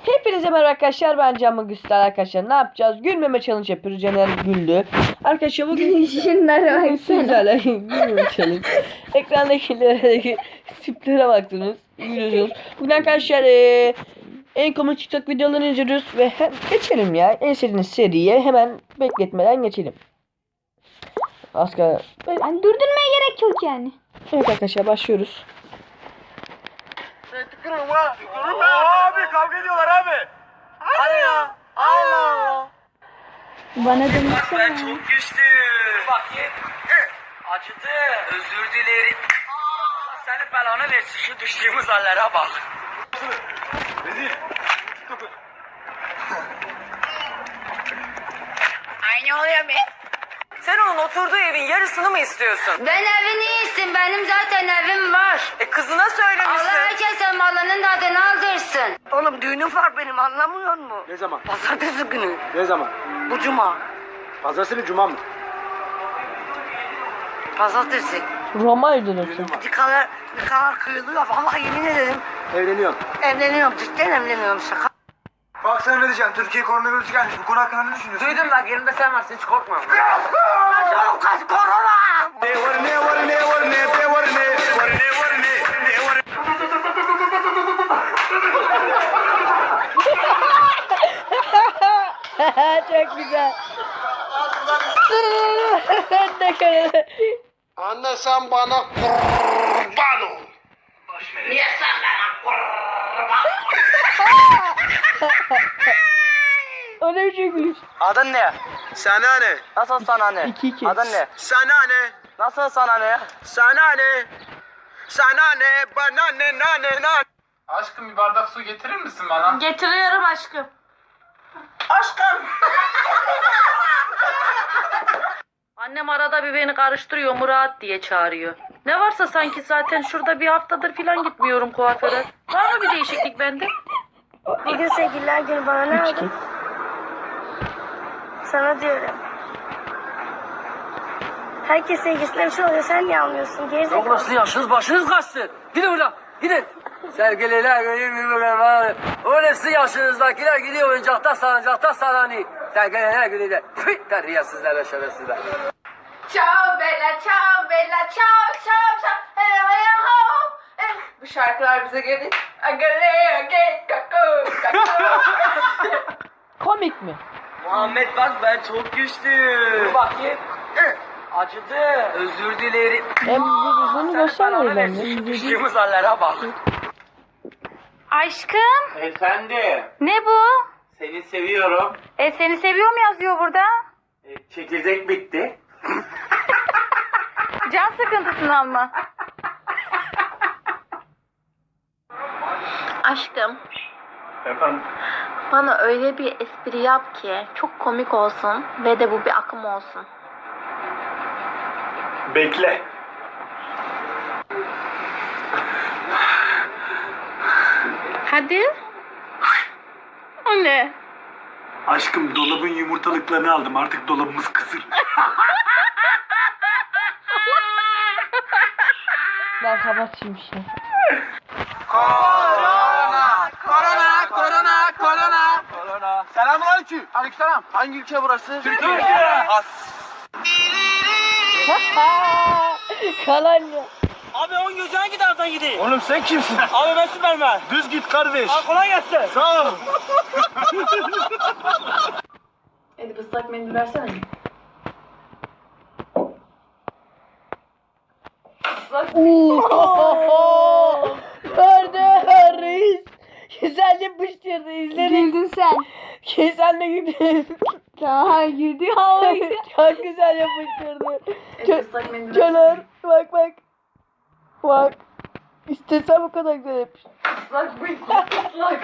Hepinize merhaba arkadaşlar ben Can Güstel arkadaşlar ne yapacağız? Gülmeme challenge yapıyoruz Caner güldü. Arkadaşlar bugün Şunlara baksana. sizlerle gülmeme challenge. Ekrandakilere tiplere baktınız. Gülüyorsunuz. Bugün arkadaşlar eee, en komik TikTok videolarını izliyoruz ve hem geçelim ya. En sevdiğiniz seriye hemen bekletmeden geçelim. Aska Yani durdurmaya gerek yok yani. Evet arkadaşlar başlıyoruz. Durma. Durma. Abi kavga ediyorlar abi. Hadi ya. Allah Allah. Bana Ben dönüşsene. çok güçlüyüm. Bakayım. Acıdı. Özür dilerim. Allah senin belanı versin şu düştüğümüz hallere bak. Rezil. Ay ne oluyor be? Sen onun oturduğu evin yarısını mı istiyorsun? Ben evini istim. Benim zaten evim var. E kızına Allah söylemişsin. herkese malının tadını aldırsın. Oğlum düğünüm var benim anlamıyor musun? Ne zaman? Pazartesi günü. Ne zaman? Bu cuma. Pazartesi mi cuma mı? Pazartesi. Roma ödülürsün. Nikahlar, nikahlar kıyılıyor. Vallahi yemin ederim. Evleniyorum. Evleniyorum. Cidden evleniyorum. Şaka. Bak sen ne diyeceksin? Türkiye koronavirüs gelmiş. Bu konu hakkında ne düşünüyorsun? Duydum bak yerimde sen varsın hiç korkma. Oğlum kaç korona. Ne var ne var ne var ne ne var ne var ne var ne ne var Çok güzel. ne kadar. Anne sen bana kurban ol. Biçim gülüş? Adın ne? Sana ne? Nasıl sana ne? İki iki. Adın ne? Sana ne? Nasıl sana ne? Sana ne? Sana ne? Bana ne? Na ne? Na Aşkım bir bardak su getirir misin bana? Getiriyorum aşkım. Annem arada bir beni karıştırıyor Murat diye çağırıyor. Ne varsa sanki zaten şurada bir haftadır falan gitmiyorum kuaföre. Var mı bir değişiklik bende? Bugün sevgililer günü bana ne aldın? Sana diyorum. Herkes sevgilisine bir şey oluyor. Sen niye almıyorsun? Gerizekalı. Yok nasıl yaşınız başınız kaçtı. Gidin buradan. Gidin. Sevgililer mübarek bana. Öyle sizin yaşınızdakiler gidiyor oyuncakta salıncakta salanıyor. Sevgililer günü de. Tüh, Terbiyesizler ve şerefsizler. Ciao bella, ciao bella, ciao, ciao, ciao. Hello, hello. Eh, Bu şarkılar bize gelir. Agale, agale, kako, kako. Komik mi? Muhammed bak ben çok güçlüyüm. Dur bakayım. Acıdı. Özür dilerim. Hem bunu Senin göstermiyor bence. hallere bak. Aşkım Efendi, ne bu? seni seviyorum. E seni seviyorum yazıyor burada. E, çekirdek bitti. Can sıkıntısından mı? Aşkım Efendim? Bana öyle bir espri yap ki çok komik olsun ve de bu bir akım olsun. Bekle. Hadi. O ne? Aşkım dolabın yumurtalıklarını aldım. Artık dolabımız kısır. Ben işte. Korona! Korona! Korona! Korona! Korona! Aleyküm. Aleykümselam. Hangi ülke burası? Türkiye. As. Kalan ya. Abi on gözü hangi taraftan gideyim? Oğlum sen kimsin? Abi ben Süpermen. Düz git kardeş. Kolay gelsin. Sağ ol. Hadi ıslak mendil versene. Oho! Gördü reis. Güzel yapıştırdı izledik. Güldün sen. Sen de güldün. Daha güldü. Havayı. Çok güzel yapıştırdı. Islak Caner bak bak. Bak. İstesem o kadar güzel yapıştır. Islak mendil. Islak.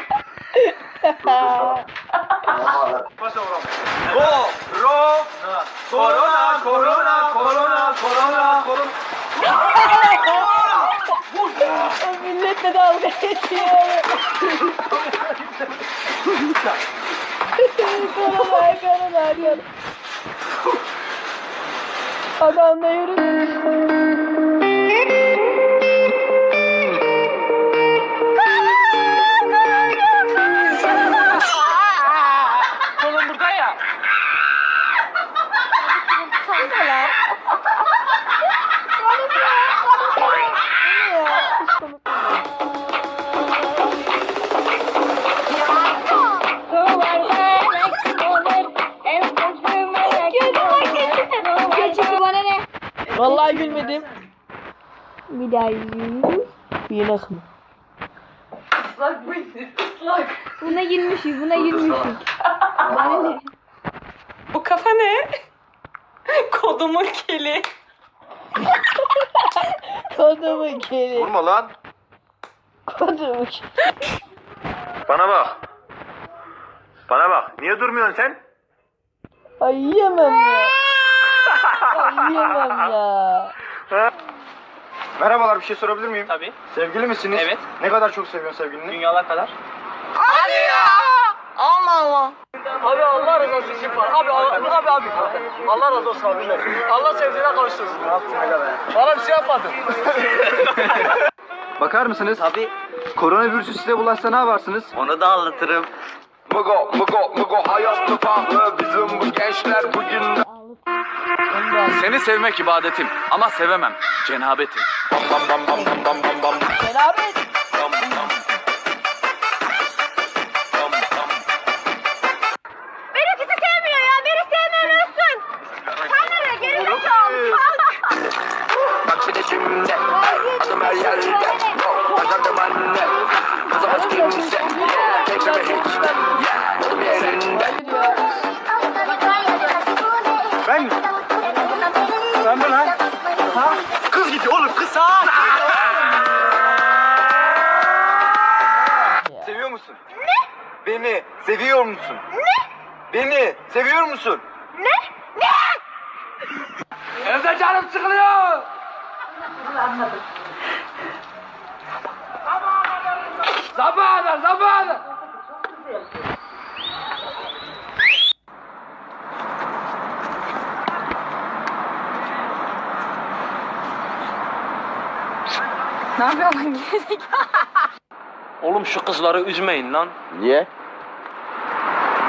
Ro. Ro. Korona. Korona. Korona. Korona. Korona. o milletle dalga geçiyor. korona korona korona. Adam da yürüdü. Daha gülmedim. Bir daha yiyeyim. Bir akma. Islak mıydı? Islak. Buna girmişik, buna girmişik. Bana ne? O kafa ne? Kodumun keli. Kodumu kedi. Vurma lan. Kodumu kedi. Bana bak. Bana bak. Niye durmuyorsun sen? Ay yiyemem ya. Yiyemem ya. Merhabalar bir şey sorabilir miyim? Tabii. Sevgili misiniz? Evet. Ne kadar çok seviyorsun sevgilini? Dünyalar kadar. Abi Allah razı olsun var. Abi abi abi. abi. Allah razı olsun abi. Allah sevdiğine kavuştursun. Ne yaptın öyle be? Bana bir şey yapmadın. Bakar mısınız? Tabii. Koronavirüsü size bulaşsa ne yaparsınız? Onu da anlatırım. Mugo, mugo, mugo hayatlı pahalı Bizim bu gençler bugün Seni sevmek ibadetim ama sevemem. Cenabetim. Bam bam bam bam bam bam bam bam Beraber. bam bam bam bam Benimkisi sevmiyor ya, beni sevmiyorsun. Sen nereye? Geri zekalı? Bak de. Şimdi Adım her yerde. Başardım anne. Kızamaz kimse Tekleme hiç. Yeah seviyor musun? Ne? Beni seviyor musun? Evde canım sıkılıyor. Kadar, sabaha kadar. Ne yapıyorsun? Oğlum şu kızları üzmeyin lan. Niye?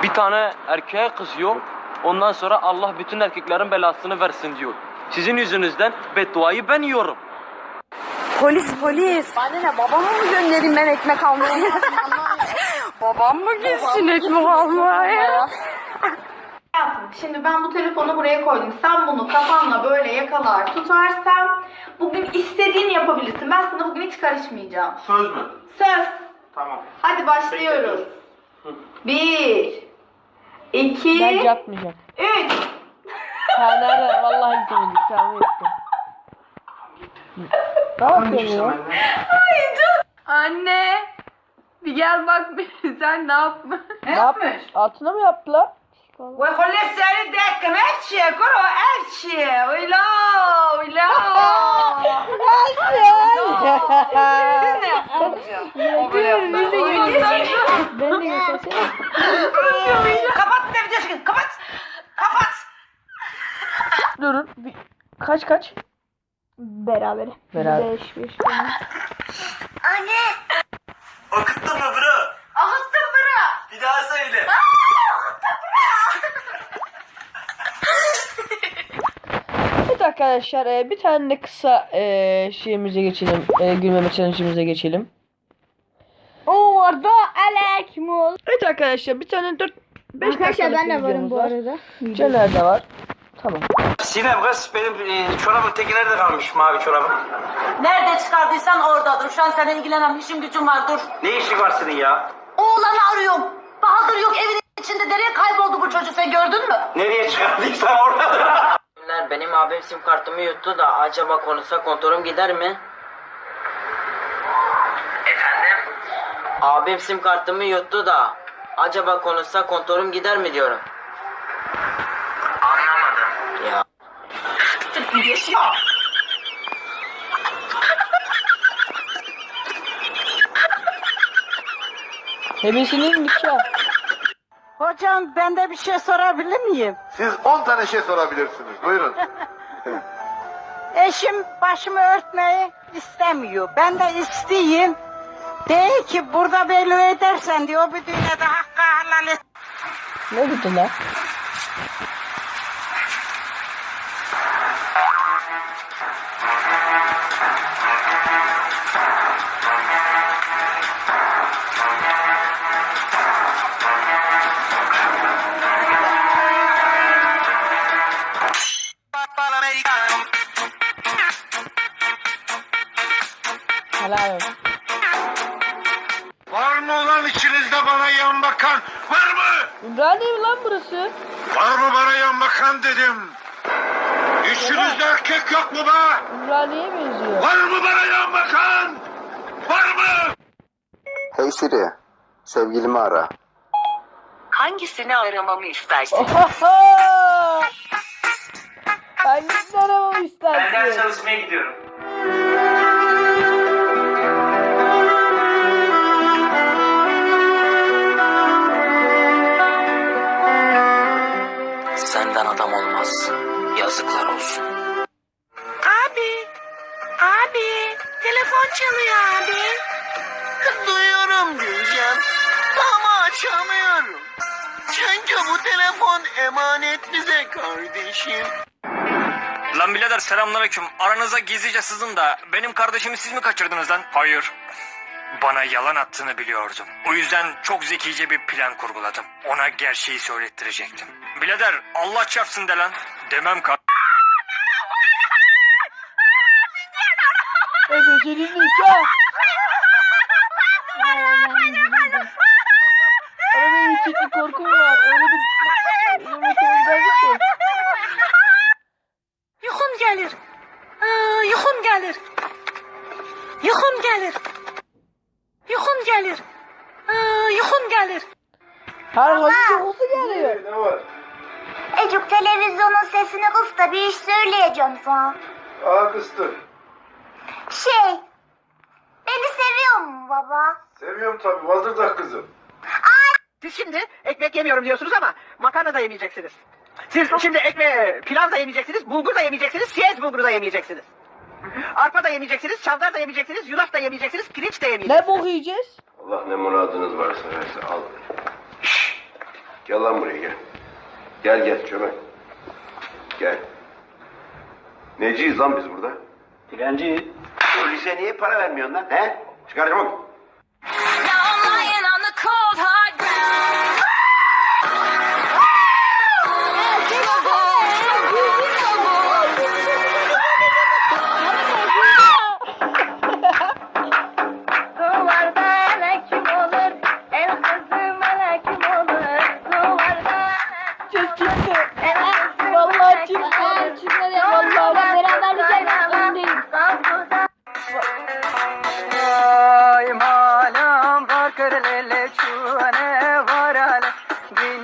Bir tane erkeğe kızıyor. Ondan sonra Allah bütün erkeklerin belasını versin diyor. Sizin yüzünüzden bedduayı ben yiyorum. Polis polis. Bana ne babamı mı göndereyim ben ekmek almaya? Babam mı gitsin ekmek almaya? Hayatım, şimdi ben bu telefonu buraya koydum. Sen bunu kafanla böyle yakalar tutarsan bugün istediğini yapabilirsin. Ben sana bugün hiç karışmayacağım. Söz mü? Söz. Tamam. Hadi başlıyoruz. Bir, 2 Bence yapmayacak. 3 Ha nerede? Vallahi izlemedik. Tamam ettim. Ne yapıyorsun ya? Ay canım. Anne. Bir gel bak bir sen ne yapmış? Ne yapmış? Altına mı yaptılar? Ve kolye seni dekkem her şeye kuru her şeye. Uyla uyla. Her şey. Siz ne yaptınız ya? O böyle yaptı. Ben de göstersene. kapat ne videosu kapat kapat Durun. Bir... Kaç kaç? Beraber. Beraber. Beş, beş. Akıttın mı bro? Ahıttım bırak. Bir daha söyle. Evet arkadaşlar e, bir tane de kısa e, şeyimize geçelim. E, gülmeme challenge'ımıza geçelim. Orada Alek mol. Evet arkadaşlar bir tane 4 5 Arkadaşlar ben de varım bu arada. Cener de var. Tamam. Sinem kız benim e, çorabın teki nerede kalmış mavi çorabın? Nerede çıkardıysan oradadır. Şu an seninle ilgilenen işim gücüm var dur. Ne işi var senin ya? Oğlanı arıyorum. Bahadır yok evin içinde nereye kayboldu bu çocuk sen gördün mü? Nereye çıkardıysan oradadır. Benim abim sim kartımı yuttu da acaba konuşsa kontrolüm gider mi? Abim sim kartımı yuttu da acaba konuşsa kontrolüm gider mi diyorum. Anlamadım. Ya. Hepsinin nikah. Hocam ben de bir şey sorabilir miyim? Siz 10 tane şey sorabilirsiniz. Buyurun. Eşim başımı örtmeyi istemiyor. Ben de isteyeyim. Değil ki burada belli edersen diyor bir dünyada hakkı helal et. Ne gitti lan? Burası? Var mı bana yan bakan dedim. İçinizde erkek yok mu be? Ümraniye'ye benziyor. Var mı bana yan bakan? Var mı? Hey Siri, sevgilimi ara. Hangisini aramamı istersin? Ohoho! Hangisini aramamı istersin? çalışmaya gidiyorum. Senden adam olmaz. Yazıklar olsun. Abi, abi, telefon çalıyor abi. Duyuyorum Gülcan. Ama açamıyorum. Çünkü bu telefon emanet bize kardeşim. Lan birader selamünaleyküm. Aranıza gizlice sızın da benim kardeşimi siz mi kaçırdınız lan? Hayır. Bana yalan attığını biliyordum. O yüzden çok zekice bir plan kurguladım. Ona gerçeği söylettirecektim. Birader Allah çarpsın de lan. Demem ka... Evet senin nikah. Ama benim için bir korkum var. Öyle bir... Öyle bir ki. Yuhum gelir. Aa, yuhum gelir. Yuhum gelir. Yuhum gelir. Aa, yuhum gelir. Her hafta kokusu geliyor. Ne var? Ecuk televizyonun sesini kıs da bir iş söyleyeceğim sana. Aa kıstı. Şey, beni seviyor mu baba? Seviyorum tabii. Vazırdak kızım. Siz şimdi ekmek yemiyorum diyorsunuz ama makarna da yemeyeceksiniz. Siz şimdi ekmeğe pilav da yemeyeceksiniz, bulgur da yemeyeceksiniz, siyez bulguru da yemeyeceksiniz. Arpa da yemeyeceksiniz, çavdar da yemeyeceksiniz, yulaf da yemeyeceksiniz, pirinç de yemeyeceksiniz. Ne bok yiyeceğiz? Allah ne muradınız varsa versin. Al. Şşş. Gel lan buraya gel. Gel gel çömel. Gel. Neciyiz lan biz burada? Dilenci. Polise niye para vermiyorsun lan? He? Çıkar çabuk.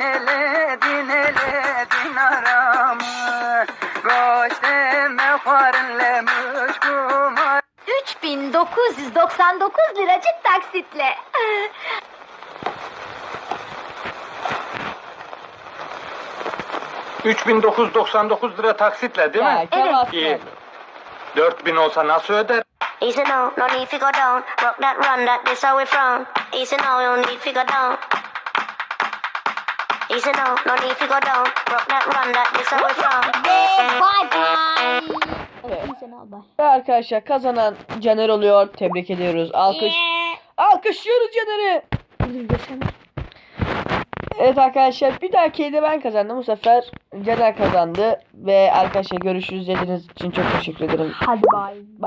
Dinele dinele dinaramı Goşte mefarınle müşkumar 3999 liracık taksitle. Üç 3999 lira taksitle değil Ya mi? Kemal İyi. Aslan. 4000 olsa nasıl öder? Easy now, no need to go down. Rock that run, that this how we from. Easy now, no need to go down. Easy now, no need to go down. Rock that run, that this we from. Bye bye. Ve arkadaşlar kazanan Caner oluyor. Tebrik ediyoruz. Alkış. Alkışlıyoruz Caner'i. Evet arkadaşlar bir dahaki de ben kazandım. Bu sefer Caner kazandı. Ve arkadaşlar görüşürüz dediğiniz için çok teşekkür ederim. Hadi bye.